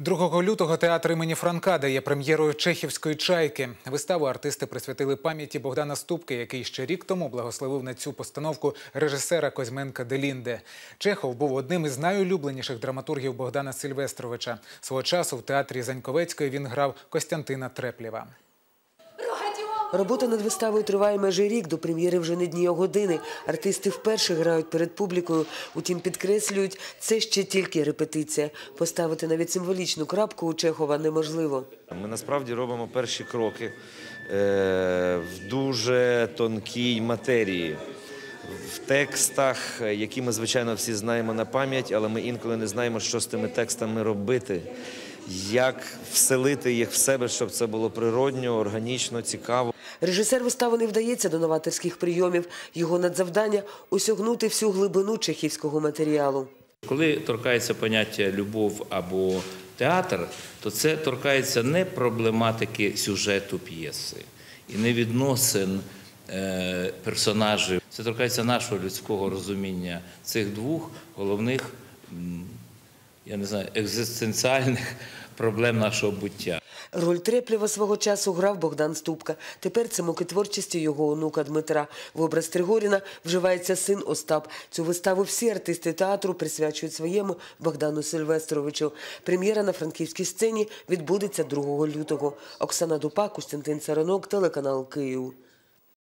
2 лютого театр імені Франка дає прем'єрою чехівської чайки. Виставу артисти присвятили пам'яті Богдана Ступки, який ще рік тому благословив на цю постановку режисера Козьменка Делінде. Чехов був одним із найулюбленіших драматургів Богдана Сильвестровича. Свого часу в театрі Заньковецької він грав Костянтина Треплєва. Робота над виставою триває майже рік. До прем'єри вже не дні, а години. Артисти вперше грають перед публікою. Утім, підкреслюють, це ще тільки репетиція. Поставити навіть символічну крапку у Чехова неможливо. Ми насправді робимо перші кроки е, в дуже тонкій матерії. В текстах, які ми, звичайно, всі знаємо на пам'ять, але ми інколи не знаємо, що з тими текстами робити, як вселити їх в себе, щоб це було природньо, органічно, цікаво. Режисер вистави не вдається до новаторських прийомів. Його надзавдання – осягнути всю глибину чехівського матеріалу. Коли торкається поняття любов або театр, то це торкається не проблематики сюжету п'єси і не відносин е, персонажів. Це торкається нашого людського розуміння цих двох головних, я не знаю, екзистенціальних проблем нашого буття. Роль Треплєва свого часу грав Богдан Ступка. Тепер це муки творчості його онука Дмитра. В образ Тригоріна вживається син Остап. Цю виставу всі артисти театру присвячують своєму Богдану Сильвестровичу. Прем'єра на франківській сцені відбудеться 2 лютого. Оксана Дупа, Костянтин Царанок, телеканал Київ.